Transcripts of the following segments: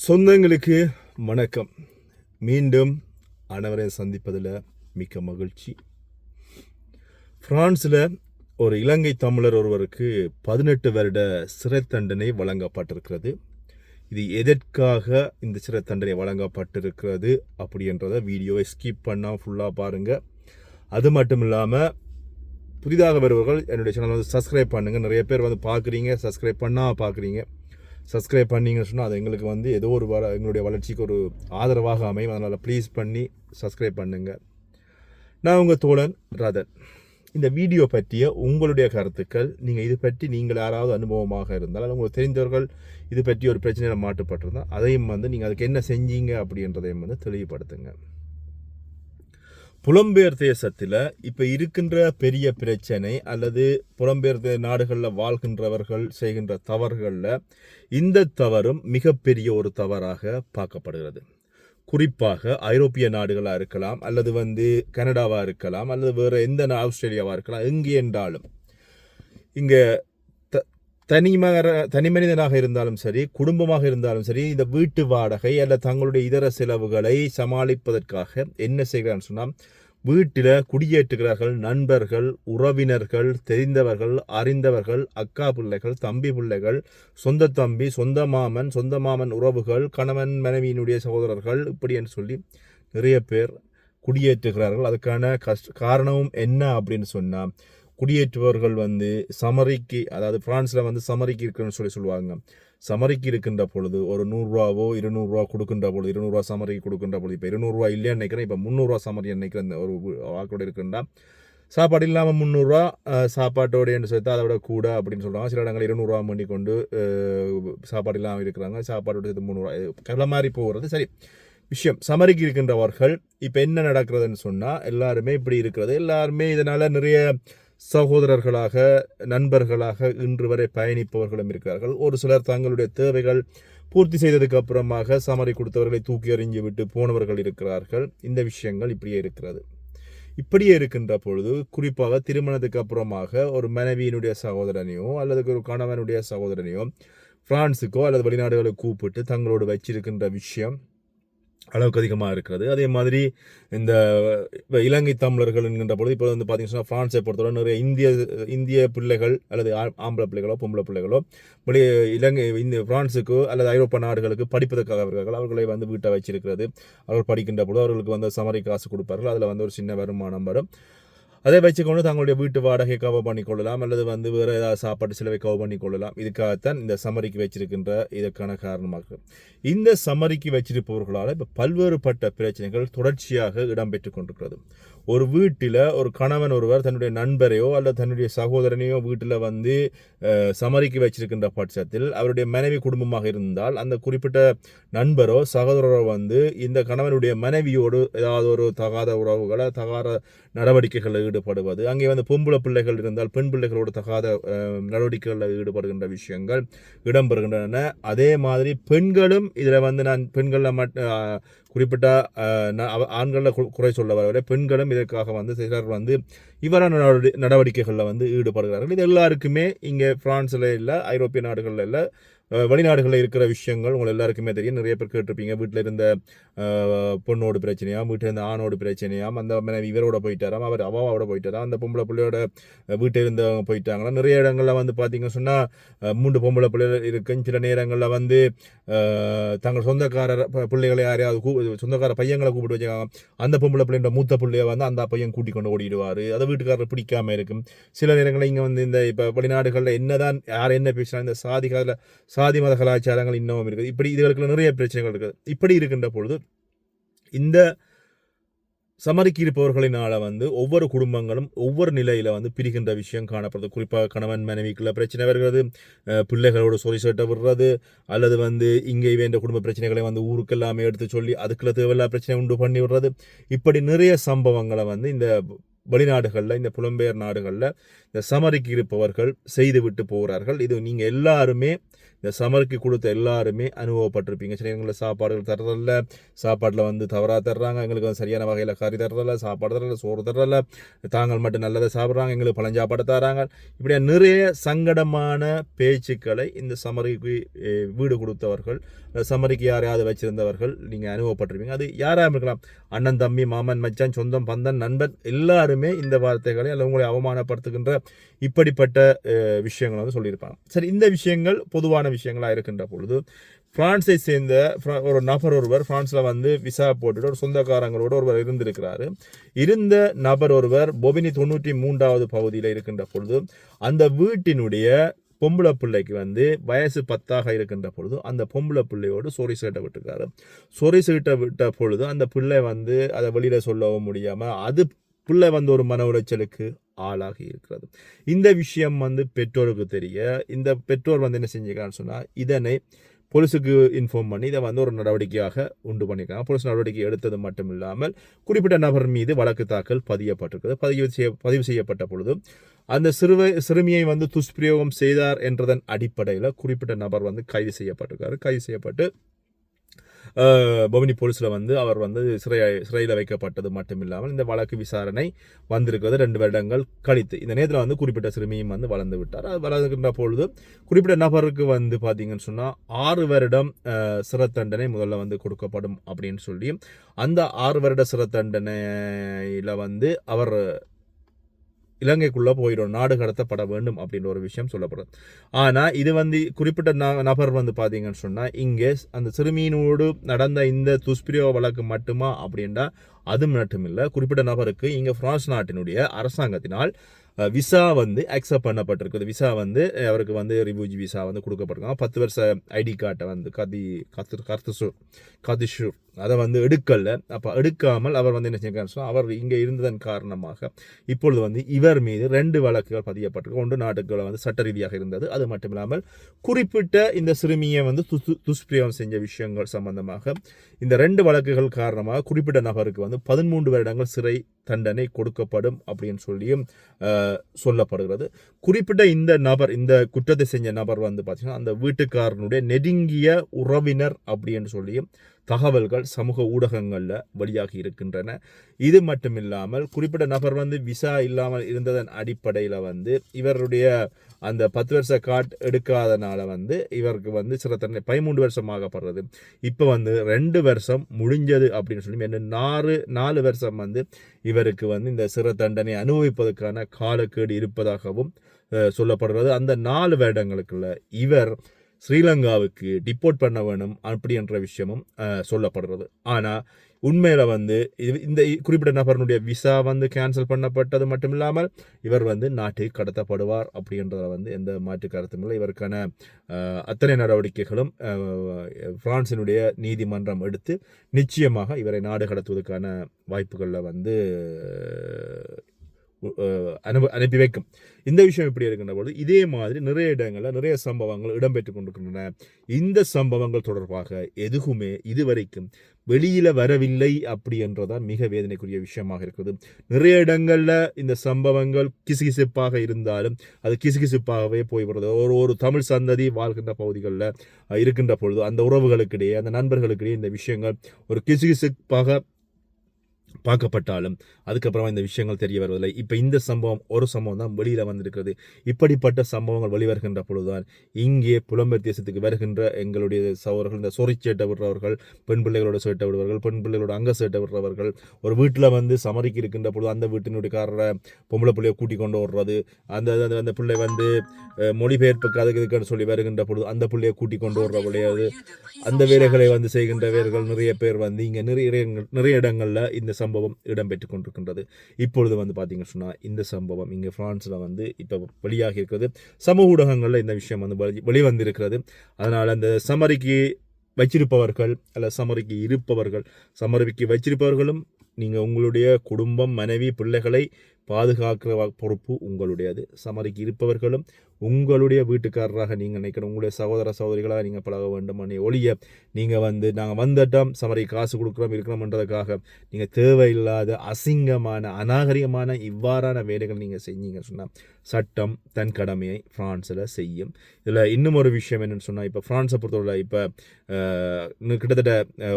சொந்தங்களுக்கு வணக்கம். மீண்டும் அனைவரையும் சந்திப்பதில் மிக்க மகிழ்ச்சி. பிரான்ஸில் ஒரு இலங்கை தமிழர் ஒருவருக்கு பதினெட்டு வருட சிறை தண்டனை வழங்கப்பட்டிருக்கிறது. இது எதற்காக இந்த சிறை தண்டனை வழங்கப்பட்டிருக்கிறது அப்படின்றத வீடியோவை ஸ்கிப் பண்ணால் ஃபுல்லாக பாருங்கள் அது மட்டும் இல்லாமல் புதிதாக வருபவர்கள் என்னுடைய சேனல் வந்து சப்ஸ்கிரைப் பண்ணுங்கள் நிறைய பேர் வந்து பார்க்குறீங்க சப்ஸ்கிரைப் பண்ணால் பார்க்குறீங்க. சப்ஸ்கிரைப் பண்ணீங்கன்னு சொன்னால் அது எங்களுக்கு வந்து ஏதோ ஒரு வர எங்களுடைய வளர்ச்சிக்கு ஒரு ஆதரவாக அமையும். அதனால் ப்ளீஸ் பண்ணி சப்ஸ்கிரைப் பண்ணுங்கள் நான் உங்கள் தோழன் ரதன். இந்த வீடியோ பற்றிய உங்களுடைய கருத்துக்கள் நீங்கள் இது பற்றி நீங்கள் யாராவது அனுபவமாக இருந்தால் உங்களுக்கு தெரிந்தவர்கள் இது பற்றி ஒரு பிரச்சனையில் மாட்டுப்பட்டிருந்தால் அதையும் வந்து நீங்கள் அதுக்கு என்ன செஞ்சீங்க அப்படின்றதையும் வந்து தெளிவுபடுத்துங்க. புலம்பெயர் தேசத்தில் இப்போ இருக்கின்ற பெரிய பிரச்சனை அல்லது புலம்பெயர் நாடுகளில் வாழ்கின்றவர்கள் செய்கின்ற தவறுகளில் இந்த தவறும் மிகப்பெரிய ஒரு தவறாக பார்க்கப்படுகிறது. குறிப்பாக ஐரோப்பிய நாடுகளாக இருக்கலாம் அல்லது வந்து கனடாவாக இருக்கலாம் அல்லது வேறு எந்த ஆஸ்திரேலியாவாக இருக்கலாம் எங்கே என்றாலும். இங்கே த தனிமர தனி மனிதனாக இருந்தாலும் சரி குடும்பமாக இருந்தாலும் சரி இந்த வீட்டு வாடகை அல்ல தங்களுடைய இதர செலவுகளை சமாளிப்பதற்காக என்ன செய்கிறான்னு சொன்னால் வீட்டில் குடியேற்றுகிறார்கள் நண்பர்கள் உறவினர்கள் தெரிந்தவர்கள் அறிந்தவர்கள் அக்கா பிள்ளைகள் தம்பி பிள்ளைகள் சொந்த தம்பி சொந்த மாமன் சொந்த மாமன் உறவுகள் கணவன் மனைவியினுடைய சகோதரர்கள் இப்படி என்று சொல்லி நிறைய பேர் குடியேற்றுகிறார்கள். அதுக்கான கஷ்ட காரணமும் என்ன அப்படின்னு சொன்னால் குடியேற்றுபவர்கள் வந்து சமரிக்கு அதாவது பிரான்ஸில் வந்து சமரிக்கு இருக்குன்னு சொல்லி சொல்லுவாங்க. சமரிக்கு இருக்கின்ற பொழுது ஒரு நூறுரூவாவோ இருநூறுவா கொடுக்கின்ற பொழுது இருநூறுவா சமரிக்கு கொடுக்கின்ற பொழுது இப்போ இருநூறுவா இல்லையான்னு நினைக்கிறேன் இப்போ முந்நூறுரூவா சமரி நினைக்கிறேன் அந்த ஒரு வாக்கோட இருக்குன்னா சாப்பாடு இல்லாமல் முந்நூறுரூவா சாப்பாட்டோட என்று சேர்த்து அதை விட கூட அப்படின்னு சொல்கிறாங்க சில இடங்கள் இருநூறுவா பண்ணி கொண்டு சாப்பாடு இல்லாமல் இருக்கிறாங்க. சாப்பாடோட சேர்த்து முந்நூறுரூவா கடலை மாதிரி போகிறது. சரி. விஷயம். சமரிக்கு இருக்கின்றவர்கள் இப்போ என்ன நடக்கிறதுன்னு சொன்னால் எல்லாருமே இப்படி இருக்கிறது. எல்லாருமே இதனால் நிறைய சகோதரர்களாக நண்பர்களாக இன்று வரை பயணிப்பவர்களும் இருக்கிறார்கள். ஒரு சிலர் தங்களுடைய தேவைகள் பூர்த்தி செய்ததுக்கு அப்புறமாக சமரி கொடுத்தவர்களை தூக்கி எறிஞ்சு விட்டு போனவர்கள் இருக்கிறார்கள். இந்த விஷயங்கள் இப்படியே இருக்கிறது. இப்படியே இருக்கின்ற பொழுது குறிப்பாக திருமணத்துக்கு அப்புறமாக ஒரு மனைவியினுடைய சகோதரனையோ அல்லது ஒரு கணவனுடைய சகோதரனையோ பிரான்ஸுக்கோ அல்லது வெளிநாடுகளுக்கு கூப்பிட்டு தங்களோடு வச்சிருக்கின்ற விஷயம் அளவுக்கு அதிகமாக இருக்கிறது. அதே மாதிரி இந்த இப்போ இலங்கை தமிழர்கள் என்கின்ற பொழுது இப்போ வந்து பார்த்தீங்கன்னா ஃப்ரான்ஸை பொறுத்தவரை நிறைய இந்திய இந்திய பிள்ளைகள் அல்லது ஆம்பளை பிள்ளைகளோ பொம்பளை பிள்ளைகளோ வெளி இலங்கை இந்த ஃப்ரான்ஸுக்கு அல்லது ஐரோப்பா நாடுகளுக்கு படிப்பதற்காக வருகிறார்கள் அவர்களை வந்து வீட்டை வச்சிருக்கிறது. அவர்கள் படிக்கின்ற பொழுது அவர்களுக்கு வந்து சமரி காசு கொடுப்பார்கள். அதில் வந்து ஒரு சின்ன வருமானம் வரும். அதை வச்சுக்கொண்டு தங்களுடைய வீட்டு வாடகை கவர் பண்ணி கொள்ளலாம் அல்லது வந்து வேறு ஏதாவது சாப்பாட்டு செலவை கவர் பண்ணி கொள்ளலாம் இதுக்காகத்தான் இந்த சமரிக்கு வச்சிருக்கின்ற இதற்கான காரணமாக. இந்த சமரிக்கு வச்சிருப்பவர்களால் இப்போ பல்வேறுபட்ட பிரச்சனைகள் தொடர்ச்சியாக இடம்பெற்று கொண்டிருக்கிறது. ஒரு வீட்டில் ஒரு கணவன் ஒருவர் தன்னுடைய நண்பரையோ அல்லது தன்னுடைய சகோதரனையோ வீட்டில் வந்து சமரிக்கு வச்சிருக்கின்ற பட்சத்தில் அவருடைய மனைவி குடும்பமாக இருந்தால் அந்த குறிப்பிட்ட நண்பரோ சகோதரரோ வந்து இந்த கணவனுடைய மனைவியோடு ஏதாவது ஒரு தகாத உறவுகளை தகாத நடவடிக்கைகளில் ஈடுபடுவது. அங்கே வந்து பொம்பளை பிள்ளைகள் இருந்தால் பெண் பிள்ளைகளோடு தகாத நடவடிக்கைகளில் ஈடுபடுகின்ற விஷயங்கள் இடம்பெறுகின்றன. அதே மாதிரி பெண்களும் இதில் வந்து நான் பெண்களில் மட் குறிப்பிட்ட ஆண்களில் குறை சொல்ல வரவில்லை. பெண்களும் இதற்காக வந்து சிலர் வந்து இவ்வாறான நடவடி- நடவடிக்கைகளில் வந்து ஈடுபடுகிறார்கள். இது எல்லாருக்குமே இங்கே பிரான்ஸில் இல்லை ஐரோப்பிய நாடுகளில் இல்லை வெளிநாடுகளில் இருக்கிற விஷயங்கள் உங்களை எல்லாருக்குமே தெரியும். நிறைய பேர் கேட்டிருப்பீங்க வீட்டில் இருந்த பொண்ணோடு பிரச்சனையாம் வீட்டில் இருந்த ஆணோடு பிரச்சனையாம் அந்த மனைவி இவரோட போயிட்டாராம் அவர் அவாவோட போயிட்டாராம் அந்த பொம்பளை பிள்ளையோட வீட்டில் இருந்தவங்க போயிட்டாங்களா நிறைய இடங்களில் வந்து பார்த்தீங்க சொன்னால் மூன்று பொம்பளை பிள்ளைகள் இருக்கும் சில நேரங்களில் வந்து தங்கள் சொந்தக்காரர் பிள்ளைகளை யாரையாவது கூ சொந்தக்கார பையங்களை கூப்பிட்டு வச்சுக்காங்க அந்த பொம்பளை பிள்ளைன்ற மூத்த பிள்ளைய வந்து அந்த பையன் கூட்டிக் கொண்டு ஓடிடுவார். அதை வீட்டுக்காரர் பிடிக்காம இருக்கும். சில நேரங்களில் இங்கே வந்து இந்த இப்போ வெளிநாடுகளில் என்னதான் யார் என்ன பேசுகிறாங்க இந்த சாதி சாதி மத கலாச்சாரங்கள் இன்னமும் இருக்குது. இப்படி இதுகளுக்குள்ள நிறைய பிரச்சனைகள் இருக்குது. இப்படி இருக்கின்ற பொழுது இந்த சமரிக்கு இருப்பவர்களினால் வந்து ஒவ்வொரு குடும்பங்களும் ஒவ்வொரு நிலையில் வந்து பிரிகின்ற விஷயம் காணப்படுது. குறிப்பாக கணவன் மனைவிக்குள்ள பிரச்சனை வருகிறது பிள்ளைகளோடு பிள்ளைகளோட சொறி சட்டை விடுறது அல்லது வந்து இங்கே வேண்ட குடும்ப பிரச்சனைகளை வந்து ஊருக்கு எல்லாமே எடுத்து சொல்லி அதுக்குள்ள தேவையில்லா பிரச்சனை உண்டு பண்ணி விடுறது. இப்படி நிறைய சம்பவங்களை வந்து இந்த வெளிநாடுகளில் இந்த புலம்பெயர் நாடுகளில் இந்த சமரிக்கு இருப்பவர்கள் செய்து விட்டு போகிறார்கள். இது நீங்கள் எல்லாருமே இந்த சமருக்கு கொடுத்த எல்லாருமே அனுபவப்பட்டிருப்பீங்க. சில நேரங்களில் சாப்பாடுகள் தர்றதில்ல. சாப்பாட்டில் வந்து தவறாக தர்றாங்க. எங்களுக்கு வந்து சரியான வகையில் கறி தர்றதில்ல சாப்பாடு தர்றதில்ல சோறு தர்றதில்ல. தாங்கள் மட்டும் நல்லதை சாப்பிட்றாங்க. எங்களுக்கு பழஞ்சாப்பாடு தராங்க இப்படியா நிறைய சங்கடமான பேச்சுக்களை இந்த சமரிக்கு வீடு கொடுத்தவர்கள் சமரிக்கு யாரையாவது வச்சிருந்தவர்கள் நீங்கள் அனுபவப்பட்டிருப்பீங்க. அது யாராக இருக்கலாம். அண்ணன் தம்பி மாமன் மச்சான் சொந்தம் பந்தன் நண்பன் எல்லாருமே இந்த வார்த்தைகளை அல்லது உங்களை அவமானப்படுத்துகின்ற இப்படிப்பட்ட விஷயங்களை வந்து சொல்லியிருப்பாங்க. சரி இந்த விஷயங்கள் பொதுவான விஷயங்களாக இருக்கின்ற பொழுது பிரான்ஸை சேர்ந்த ஒரு நபர் ஒருவர் பிரான்ஸில் வந்து விசா போட்டுட்டு ஒரு சொந்தக்காரங்களோட ஒருவர் இருந்திருக்கிறாரு. இருந்த நபர் ஒருவர் பொபினி தொண்ணூற்றி மூன்றாவது பகுதியில் இருக்கின்ற பொழுது அந்த வீட்டினுடைய பொம்பளை பிள்ளைக்கு வந்து வயசு பத்தாக இருக்கின்ற பொழுது அந்த பொம்பளை பிள்ளையோடு சொறி சீட்டை விட்டுருக்காரு. சொறி சீட்டை விட்ட பொழுது அந்த பிள்ளை வந்து அதை வெளியில் சொல்லவும் முடியாமல் அது பிள்ளை வந்து ஒரு மன உளைச்சலுக்கு ஆளாகி இருக்கிறது. இந்த விஷயம் வந்து பெற்றோருக்கு தெரிய இந்த பெற்றோர் வந்து என்ன செஞ்சுக்கான்னு சொன்னால் இதனை போலீஸுக்கு இன்ஃபார்ம் பண்ணி இதை வந்து ஒரு நடவடிக்கையாக உண்டு பண்ணியிருக்காங்க போலீஸ் நடவடிக்கை எடுத்தது மட்டும் இல்லாமல் குறிப்பிட்ட நபர் மீது வழக்கு தாக்கல் பதியப்பட்டிருக்கிறது பதிவு செய்ய பதிவு செய்யப்பட்ட பொழுது அந்த சிறுவை சிறுமியை வந்து துஷ்பிரயோகம் செய்தார் என்றதன் அடிப்படையில் குறிப்பிட்ட நபர் வந்து கைது செய்யப்பட்டிருக்காரு. கைது செய்யப்பட்டு அஹ், பவனி போலீஸில் வந்து அவர் வந்து சிறை சிறையில் வைக்கப்பட்டது மட்டும் இல்லாமல் இந்த வழக்கு விசாரணை வந்திருக்கிறது. ரெண்டு வருடங்கள் கழித்து. இந்த நேரத்தில் வந்து குறிப்பிட்ட சிறுமியும் வந்து வளர்ந்து விட்டார். அது வளர்கின்ற பொழுது குறிப்பிட்ட நபருக்கு வந்து பார்த்தீங்கன்னு சொன்னால் ஆறு வருடம் சிறை தண்டனை முதல்ல வந்து கொடுக்கப்படும் அப்படின்னு சொல்லி அந்த ஆறு வருட சிறை தண்டனையில் வந்து அவர் இலங்கைக்குள்ளே போயிடும் நாடு கடத்தப்பட வேண்டும் அப்படின்ற ஒரு விஷயம் சொல்லப்படுது. ஆனால் இது வந்து குறிப்பிட்ட ந- நபர் வந்து பார்த்தீங்கன்னு சொன்னால் இங்கே அந்த சிறுமியினோடு நடந்த இந்த துஷ்பிரயோக வழக்கு மட்டுமா அப்படின்னா அது மட்டும் இல்லை குறிப்பிட்ட நபருக்கு இங்கே பிரான்ஸ் நாட்டினுடைய அரசாங்கத்தினால் விசா வந்து அக்செப்ட் பண்ணப்பட்டிருக்குது. விசா வந்து அவருக்கு வந்து ரிவ்யூஜி விசா வந்து கொடுக்கப்பட்டிருக்காங்க. பத்து வருஷ ஐடி கார்டை வந்து கதி கத்து கர்த்தசூர் கதிஷூர் அதை வந்து எடுக்கலை. அப்போ எடுக்காமல் அவர் வந்து என்ன செஞ்சார் சொன்னால் அவர் இங்கே இருந்ததன் காரணமாக இப்பொழுது வந்து இவர் மீது ரெண்டு வழக்குகள் பதியப்பட்டிருக்கு. ஒன்று நாட்டுக்குள்ள வந்து சட்ட ரீதியாக இருந்தது. அது மட்டும் இல்லாமல் குறிப்பிட்ட இந்த சிறுமியை வந்து துஷ்பிரயோகம் செஞ்ச விஷயங்கள் சம்பந்தமாக இந்த ரெண்டு வழக்குகள் காரணமாக குறிப்பிட்ட நபருக்கு வந்து பதிமூன்று வருடங்கள் சிறை தண்டனை கொடுக்கப்படும் அப்படின்னு சொல்லியும் சொல்லப்படுகிறது. குறிப்பிட்ட இந்த நபர் இந்த குற்றத்தை செஞ்ச நபர் வந்து பார்த்தீங்கன்னா அந்த வீட்டுக்காரனுடைய நெருங்கிய உறவினர் அப்படின்னு சொல்லியும் தகவல்கள் சமூக ஊடகங்களில் வெளியாகி இருக்கின்றன. இது மட்டும் இல்லாமல் குறிப்பிட்ட நபர் வந்து விசா இல்லாமல் இருந்ததன் அடிப்படையில் வந்து இவருடைய அந்த பத்து வருஷ காட் எடுக்காதனால வந்து இவருக்கு வந்து சில தண்டனை பதிமூன்று வருஷமாகப்படுறது. இப்போ வந்து ரெண்டு வருஷம் முடிஞ்சது அப்படின்னு சொல்லி இன்னும் நாலு நாலு வருஷம் வந்து இவருக்கு வந்து இந்த சிற தண்டனை அனுபவிப்பதற்கான காலக்கேடு இருப்பதாகவும் சொல்லப்படுறது அந்த நாலு வருடங்களுக்குள்ள இவர் ஸ்ரீலங்காவுக்கு டிப்போர்ட் பண்ண வேணும் அப்படின்ற விஷயமும் சொல்லப்படுறது. ஆனால் உண்மையில் வந்து இது- இந்த குறிப்பிட்ட நபருடைய விசா வந்து கேன்சல் பண்ணப்பட்டது மட்டும் இல்லாமல் இவர் வந்து நாட்டுக்கு கடத்தப்படுவார் அப்படின்றத வந்து எந்த மாற்று கருத்தும் இல்லை. இவருக்கான அத்தனை நடவடிக்கைகளும் பிரான்சினுடைய நீதிமன்றம் எடுத்து நிச்சயமாக இவரை நாடு கடத்துவதற்கான வாய்ப்புகளில் வந்து அனுப அனுப்பி வைக்கும். இந்த விஷயம் எப்படி இருக்கின்ற பொழுது இதே மாதிரி நிறைய இடங்களில் நிறைய சம்பவங்கள் இடம்பெற்று கொண்டிருக்கின்றன. இந்த சம்பவங்கள் தொடர்பாக எதுவுமே இதுவரைக்கும் வெளியில் வரவில்லை அப்படி என்றதான் மிக வேதனைக்குரிய விஷயமாக இருக்குது. நிறைய இடங்களில் இந்த சம்பவங்கள் கிசுகிசுப்பாக இருந்தாலும் அது கிசுகிசுப்பாகவே போய்விடுறது ஒரு ஒரு தமிழ் சந்ததி வாழ்கின்ற பகுதிகளில் இருக்கின்ற பொழுது அந்த உறவுகளுக்கிடையே அந்த நண்பர்களுக்கிடையே இந்த விஷயங்கள் ஒரு கிசுகிசுப்பாக பார்க்கப்பட்டாலும் அதுக்கப்புறமா இந்த விஷயங்கள் தெரிய வருவதில்லை. இப்போ இந்த சம்பவம் ஒரு சம்பவம் தான் வெளியில் வந்திருக்கிறது. இப்படிப்பட்ட சம்பவங்கள் வெளிவருகின்ற பொழுதுதான் இங்கே புலம்பெயர் தேசத்துக்கு வருகின்ற எங்களுடைய சவர்கள் இந்த சொறி சேட்டை விடுறவர்கள் பெண் பிள்ளைகளோட சேட்டை விடுவார்கள் பெண் பிள்ளைகளோட அங்க சேட்டை விடுறவர்கள் ஒரு வீட்டில் வந்து சமரிக்கு இருக்கின்ற பொழுது அந்த வீட்டினுடைய காரரை பொம்பளை பிள்ளையை கூட்டி கொண்டு வர்றது அந்த அந்த- அந்த பிள்ளை வந்து மொழிபெயர்ப்பு மொழிபெயர்ப்புக்கு அதுக்கு இதுக்குன்னு சொல்லி வருகின்ற பொழுது அந்த பிள்ளையை கூட்டி கொண்டு வர்ற விளையாது அந்த வேலைகளை வந்து செய்கின்ற வீரர்கள் நிறைய பேர் வந்து இங்கே நிறைய நிறைய இடங்களில் இந்த சம்பவம் இடம்பெற்று கொண்டிருக்கின்றது. இப்பொழுது வந்து பார்த்தீங்கன்னு சொன்னால் இந்த சம்பவம் இங்கே ஃப்ரான்ஸில் வந்து இப்போ வெளியாக இருக்கிறது. சமூக ஊடகங்களில் இந்த விஷயம் வந்து வெளி வெளிவந்திருக்கிறது. அதனால் அந்த சமரிக்கு வச்சிருப்பவர்கள் அல்ல சமரிக்கு இருப்பவர்கள் சமரிக்கு வச்சிருப்பவர்களும் நீங்கள் உங்களுடைய குடும்பம் மனைவி பிள்ளைகளை பாதுகாக்கிற பொறுப்பு உங்களுடையது. சமரிக்கு இருப்பவர்களும் உங்களுடைய வீட்டுக்காரராக நீங்கள் நினைக்கணும். உங்களுடைய சகோதர சகோதரிகளாக நீங்கள் பழக வேண்டும். அன்னை ஒழிய நீங்கள் வந்து நாங்கள் வந்துட்டோம். சமரி காசு கொடுக்குறோம் இருக்கிறோம்ன்றதுக்காக நீங்கள் தேவையில்லாத அசிங்கமான அநாகரிகமான இவ்வாறான வேலைகள் நீங்கள் செஞ்சீங்கன்னு சொன்னால் சட்டம் தன் கடமையை ஃப்ரான்ஸில் செய்யும். இதில் இன்னும் ஒரு விஷயம் என்னென்னு சொன்னால் இப்போ ஃப்ரான்ஸை பொறுத்தவரை இப்போ இன்னும் கிட்டத்தட்ட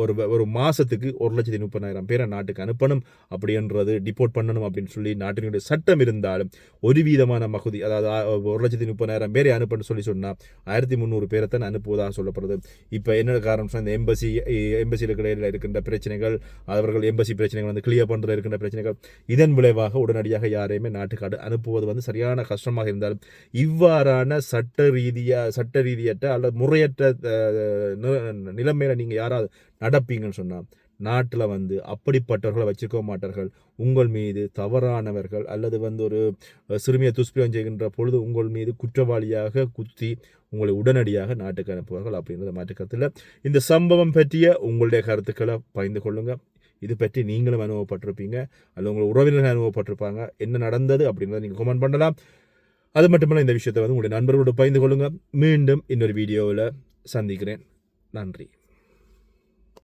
ஒரு ஒரு மாதத்துக்கு ஒரு லட்சத்தி முப்பதாயிரம் பேரை நாட்டுக்கு அனுப்பணும் அப்படின்றது டிபோர்ட் பண்ணணும் அப்படின்னு சொல்லி நாட்டினுடைய சட்டம் இருந்தாலும் ஒரு வீதமான மகுதி அதாவது ஒரு லட்சத்தி முப்பதாயிரம் பேரை அனுப்புன்னு சொல்லி சொன்னால் ஆயிரத்தி முந்நூறு பேரை தான் அனுப்புவதாக சொல்லப்படுது. இப்போ என்ன காரணம் சொன்னால் இந்த எம்பசி எம்பசியில் இடையில இருக்கின்ற பிரச்சனைகள் அவர்கள் எம்பசி பிரச்சனைகள் வந்து கிளியர் பண்ணுறதுல இருக்கின்ற பிரச்சனைகள் இதன் விளைவாக உடனடியாக யாரையுமே நாட்டுக்கு அடு- அனுப்புவது வந்து சரியான கஷ்டமாக இருந்தாலும் இவ்வாறான சட்ட ரீதியாக சட்ட ரீதியற்ற அல்லது முறையற்ற நிலைமையில் நீங்கள் யாராவது நடப்பீங்கன்னு சொன்னால் நாட்டில் வந்து அப்படிப்பட்டவர்களை வச்சுக்க மாட்டார்கள். உங்கள் மீது தவறானவர்கள் அல்லது வந்து ஒரு சிறுமியை துஷ்பிரம் செய்கின்ற பொழுது உங்கள் மீது குற்றவாளியாக குத்தி உங்களை உடனடியாக நாட்டுக்கு அனுப்புவார்கள் அப்படின்றத மாற்றுக்கத்தில் இந்த சம்பவம் பற்றிய உங்களுடைய கருத்துக்களை பகிர்ந்து கொள்ளுங்கள் இது பற்றி நீங்களும் அனுபவப்பட்டிருப்பீங்க. அல்லது உங்கள் உறவினர்கள் அனுபவப்பட்டிருப்பாங்க. என்ன நடந்தது அப்படின்றத நீங்கள் கமெண்ட் பண்ணலாம். அது மட்டுமல்ல இந்த விஷயத்தை வந்து உங்களுடைய நண்பர்களோடு பகிர்ந்து கொள்ளுங்கள் மீண்டும் இன்னொரு வீடியோவில் சந்திக்கிறேன். நன்றி.